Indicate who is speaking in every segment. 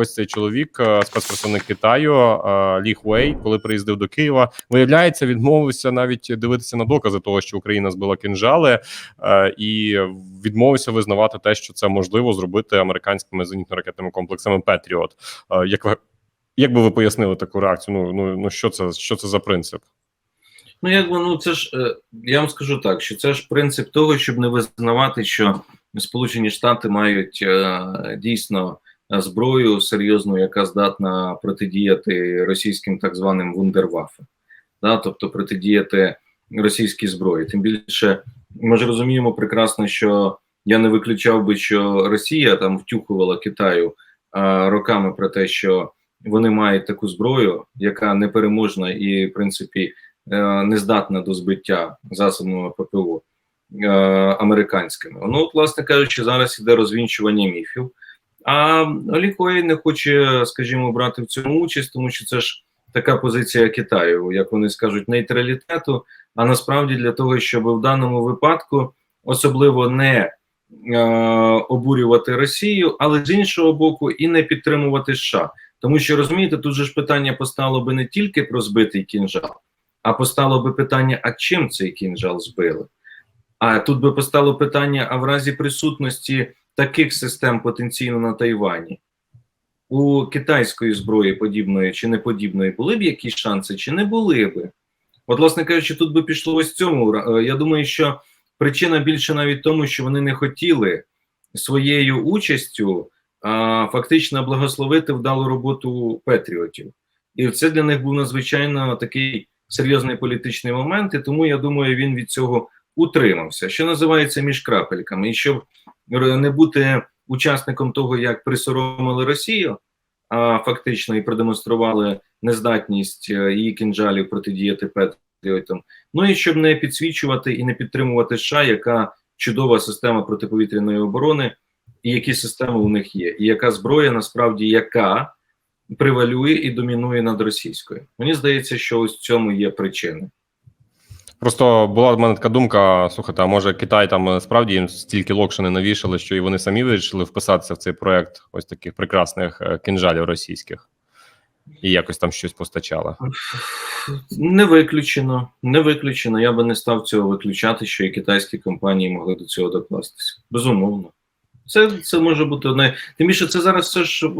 Speaker 1: ось цей чоловік, е, спецпредставник Китаю е, Лі Хуей, коли приїздив до Києва, виявляється, відмовився навіть дивитися на докази того, що Україна збила кинжали, е, і відмовився визнавати те, що це можливо зробити американськими зенітно-ракетними комплексами Петріот. Як ви як би ви пояснили таку реакцію? Ну ну ну що це що це за принцип?
Speaker 2: Ну, якби ну це ж я вам скажу так, що це ж принцип того, щоб не визнавати, що Сполучені Штати мають е, дійсно зброю серйозну, яка здатна протидіяти російським так званим вундерваффе, да, тобто протидіяти російській зброї. Тим більше ми ж розуміємо прекрасно, що я не виключав би, що Росія там втюхувала Китаю е, роками про те, що вони мають таку зброю, яка непереможна і в принципі. Е, не здатна до збиття засобами ППО е, американськими. Ну, от, власне кажучи, зараз іде розвінчування міфів. А Олікой не хоче, скажімо, брати в цьому участь, тому що це ж така позиція Китаю, як вони скажуть, нейтралітету. А насправді для того, щоб в даному випадку особливо не е, обурювати Росію, але з іншого боку, і не підтримувати США. Тому що розумієте, тут же ж питання постало би не тільки про збитий кінжал. А постало би питання: а чим цей кінжал збили? А тут би постало питання: а в разі присутності таких систем потенційно на Тайвані у китайської зброї подібної чи не подібної були б якісь шанси, чи не були би? От, власне кажучи, тут би пішло ось цьому. Е, я думаю, що причина більше навіть тому, що вони не хотіли своєю участю а, фактично благословити вдалу роботу Петріотів. І це для них був надзвичайно такий серйозний політичний момент, і тому я думаю, він від цього утримався. Що називається між крапельками, і щоб не бути учасником того, як присоромили Росію, а фактично і продемонстрували нездатність е, її кінжалів протидіяти Петріотам. Ну і щоб не підсвічувати і не підтримувати США, яка чудова система протиповітряної оборони, і які системи у них є, і яка зброя насправді яка превалює і домінує над російською. Мені здається, що ось в цьому є причини.
Speaker 1: Просто була в мене така думка: слухайте, а може Китай там е, справді їм стільки локшини навішали, що і вони самі вирішили вписатися в цей проект ось таких прекрасних е, кінжалів російських, і якось там щось постачало.
Speaker 2: Не виключено, не виключено. Я би не став цього виключати, що і китайські компанії могли до цього докластися. Безумовно. Це це може бути одне. Тим більше це зараз все ж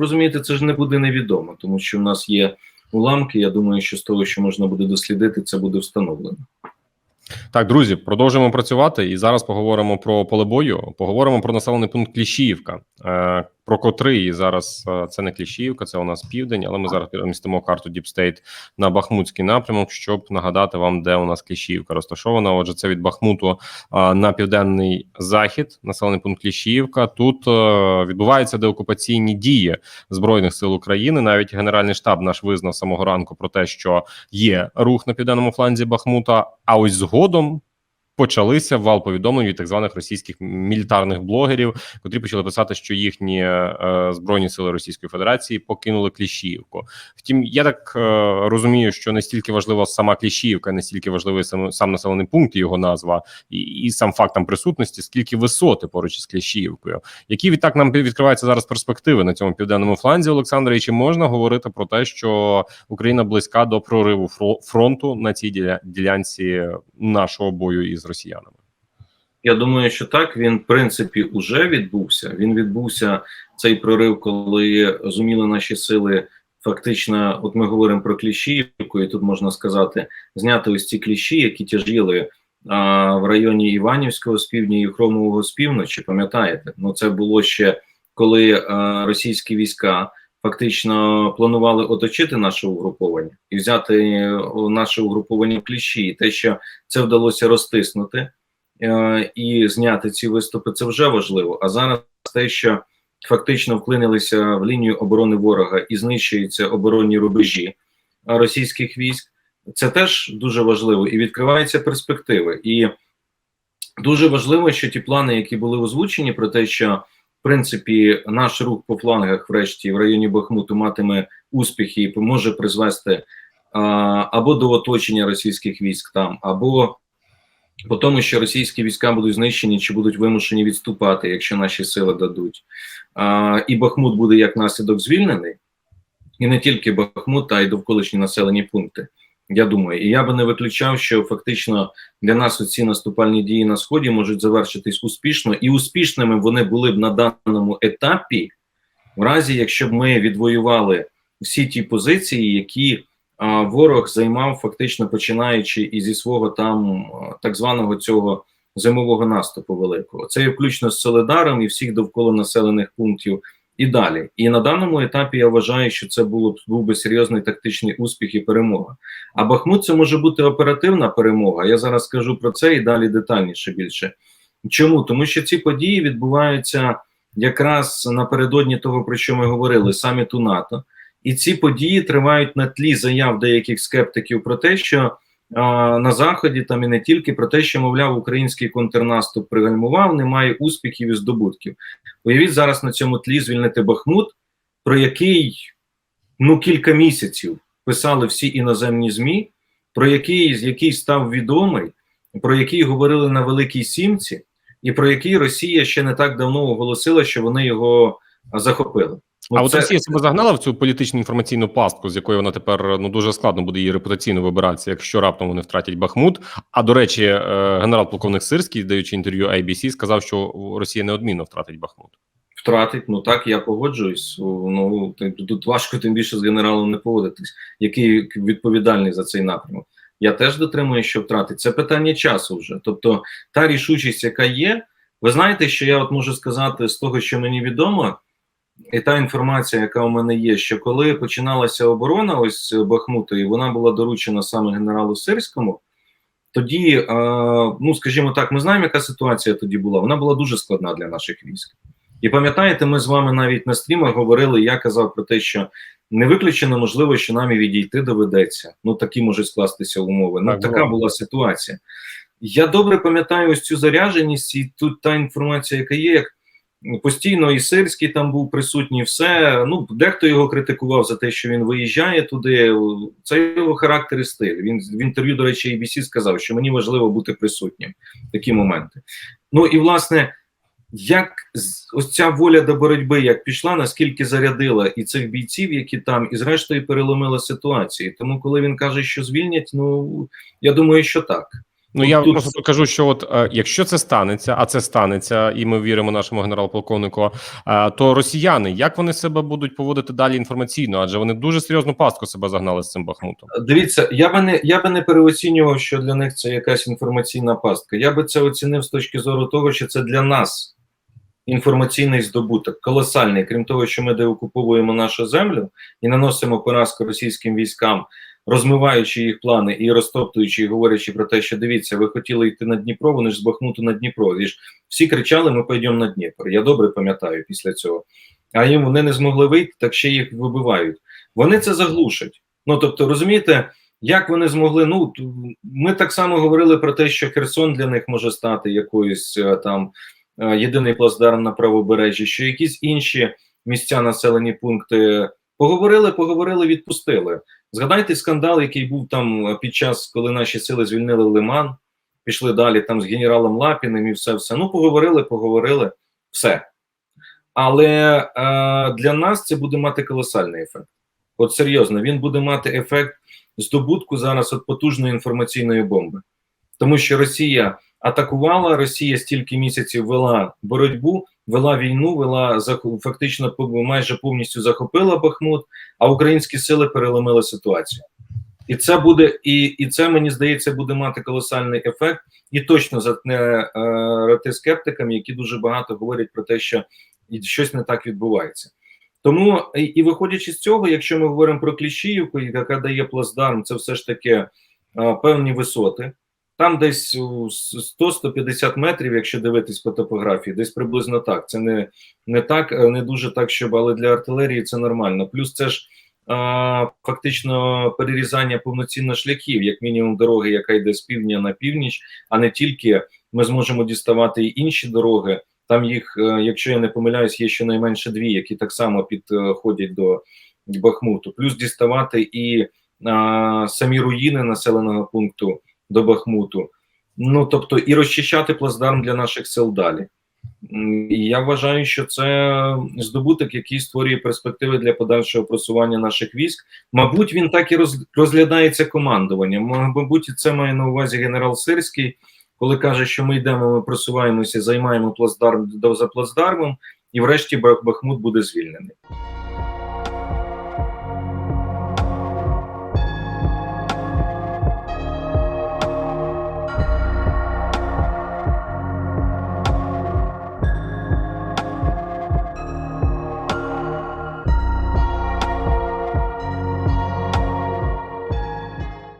Speaker 2: розумієте, це ж не буде невідомо, тому що в нас є уламки. Я думаю, що з того, що можна буде дослідити, це буде встановлено.
Speaker 1: Так, друзі, продовжуємо працювати і зараз поговоримо про поле бою. Поговоримо про населений пункт Кліщіївка. Про котрий зараз е, це не Кліщіївка, це у нас південь, але ми зараз перемістимо карту Діпстейт на Бахмутський напрямок, щоб нагадати вам, де у нас Кліщіївка розташована. Отже, це від Бахмуту е, на південний захід, населений пункт Кліщіївка. Тут е, відбуваються деокупаційні дії збройних сил України. Навіть Генеральний штаб наш визнав самого ранку про те, що є рух на південному фланзі Бахмута. А ось згодом почалися вал повідомлень від так званих російських мілітарних блогерів, котрі почали писати, що їхні е, збройні сили Російської Федерації покинули Кліщіївку. Втім, я так е, розумію, що не стільки важлива сама Кліщіївка, не стільки важливий сам, сам населений пункт, його назва, і, і сам факт там присутності, скільки висоти поруч із Кліщіївкою. Які відтак нам відкриваються зараз перспективи на цьому південному фланзі, Олександре, і чи можна говорити про те, що Україна близька до прориву фронту на цій ділянці нашого бою із росіянами?
Speaker 2: Я думаю, що так він в принципі вже відбувся. Він відбувся цей прорив, коли зуміли наші сили. Фактично, от ми говоримо про кліщівку, і тут можна сказати, зняти ось ці кліщі, які тяжіли а, в районі Іванівського з півдня і Хромового з півночі. Пам'ятаєте? Ну це було ще коли а, російські війська фактично планували оточити наше угруповання і взяти наше угруповання в кліщі. І те, що це вдалося розтиснути е, і зняти ці виступи, це вже важливо. А зараз те, що фактично вклинилися в лінію оборони ворога і знищуються оборонні рубежі російських військ, це теж дуже важливо і відкриваються перспективи. І дуже важливо, що ті плани, які були озвучені, про те, що принципі, наш рух по флангах, врешті, в районі Бахмуту, матиме успіхи і може призвести а, або до оточення російських військ там, або по тому, що російські війська будуть знищені чи будуть вимушені відступати, якщо наші сили дадуть. А, і Бахмут буде як наслідок звільнений, і не тільки Бахмут, а й довколишні населені пункти. Я думаю, і я би не виключав, що фактично для нас ці наступальні дії на сході можуть завершитись успішно, і успішними вони були б на даному етапі, в разі якщо б ми відвоювали всі ті позиції, які а, ворог займав фактично починаючи і зі свого там так званого цього зимового наступу великого. Це включно з Соледаром і всіх довкола населених пунктів і далі. І на даному етапі я вважаю, що це було б був би серйозний тактичний успіх і перемога. А Бахмут це може бути оперативна перемога. Я зараз скажу про це і далі детальніше більше. Чому? Тому що ці події відбуваються якраз напередодні того, про що ми говорили, саміту НАТО. І ці події тривають на тлі заяв деяких скептиків про те, що на заході там і не тільки про те, що мовляв, український контрнаступ пригальмував, немає успіхів і здобутків. Уявіть зараз на цьому тлі звільнити Бахмут, про який ну кілька місяців писали всі іноземні змі, про який який став відомий, про який говорили на Великій Сімці, і про який Росія ще не так давно оголосила, що вони його захопили.
Speaker 1: А от
Speaker 2: це-
Speaker 1: Росія себе загнала в цю політичну інформаційну пастку, з якою вона тепер ну дуже складно буде її репутаційно вибиратися, якщо раптом вони втратять Бахмут. А до речі, е, генерал-полковник Сирський, даючи інтерв'ю ABC, сказав, що Росія неодмінно втратить Бахмут.
Speaker 2: втратить. Ну так я погоджуюсь. Ну тут важко тим більше з генералом не поводитись, який відповідальний за цей напрямок. Я теж дотримую, що втратить. Це питання часу вже. Тобто, та рішучість, яка є, ви знаєте, що я от можу сказати з того, що мені відомо, і та інформація, яка у мене є, що коли починалася оборона, ось Бахмута, і вона була доручена саме генералу Сирському. Тоді, е, ну скажімо так, ми знаємо, яка ситуація тоді була. Вона була дуже складна для наших військ. І пам'ятаєте, ми з вами навіть на стрімах говорили. Я казав про те, що не виключено можливо, що нам і відійти доведеться. Ну такі можуть скластися умови. Ну така була ситуація. Я добре пам'ятаю ось цю зарядженість, і тут та інформація, яка є, як постійно і Сирський там був присутній, все. Ну, дехто його критикував за те, що він виїжджає туди. Це його характер і стиль. Він в інтерв'ю, до речі, ABC сказав, що мені важливо бути присутнім такі моменти. Ну і власне, як ось ця воля до боротьби, як пішла, наскільки зарядила і цих бійців, які там, і зрештою переломила ситуацію. Тому, коли він каже, що звільнять, ну я думаю, що так.
Speaker 1: Ну
Speaker 2: Тут-
Speaker 1: я
Speaker 2: тут-
Speaker 1: просто кажу, що от е, якщо це станеться, а це станеться, і ми віримо нашому генерал-полковнику, е, то росіяни як вони себе будуть поводити далі інформаційно? Адже вони дуже серйозну пастку себе загнали з цим Бахмутом.
Speaker 2: Дивіться, я би не я би не переоцінював, що для них це якась інформаційна пастка. Я би це оцінив з точки зору того, що це для нас інформаційний здобуток, колосальний. Крім того, що ми деокуповуємо нашу землю і наносимо поразку російським військам, розмиваючи їх плани і розтоптуючи, і говорячи про те, що дивіться, ви хотіли йти на Дніпро, вони ж з Бахмуту на Дніпро. І ж всі кричали: ми пойдемо на Дніпро. Я добре пам'ятаю після цього. А їм вони не змогли вийти, так ще їх вибивають. Вони це заглушать. Ну тобто, розумієте, як вони змогли? Ну ми так само говорили про те, що Херсон для них може стати якоюсь е, там е, єдиний плацдарм на правобережжі, що якісь інші місця, населені пункти поговорили, поговорили, відпустили. Згадайте скандал, який був там е, під час, коли наші сили звільнили Лиман, пішли далі там з генералом Лапіним і все, все. Ну, поговорили, поговорили, все. Але е, для нас це буде мати колосальний ефект. От серйозно, він буде мати ефект здобутку зараз от потужної інформаційної бомби, тому що Росія атакувала, Росія стільки місяців вела боротьбу, вела війну, вела фактично майже повністю захопила Бахмут, а українські сили переломили ситуацію. І це буде, і, і це мені здається буде мати колосальний ефект, і точно затне е, роти скептикам, які дуже багато говорять про те, що щось не так відбувається. Тому і, і виходячи з цього, якщо ми говоримо про Кліщіївку, яка дає плацдарм, це все ж таки е, певні висоти. Там десь у 100-150 метрів, якщо дивитись по топографії, десь приблизно так. Це не, не так, е, не дуже так, щоб але для артилерії це нормально. Плюс це ж а, фактично перерізання повноцінно шляхів, як мінімум дороги, яка йде з півдня на північ, а не тільки ми зможемо діставати і інші дороги. Там їх, е, якщо я не помиляюсь, є щонайменше дві, які так само підходять до Бахмуту. Плюс діставати і а, самі руїни населеного пункту до Бахмуту. Ну тобто, і розчищати плацдарм для наших сил далі. І я вважаю, що це здобуток, який створює перспективи для подальшого просування наших військ. Мабуть, він так і розглядається командуванням. Мабуть, це має на увазі генерал Сирський, коли каже, що ми йдемо, ми просуваємося, займаємо плацдарм за плацдармом, і врешті Бахмут буде звільнений.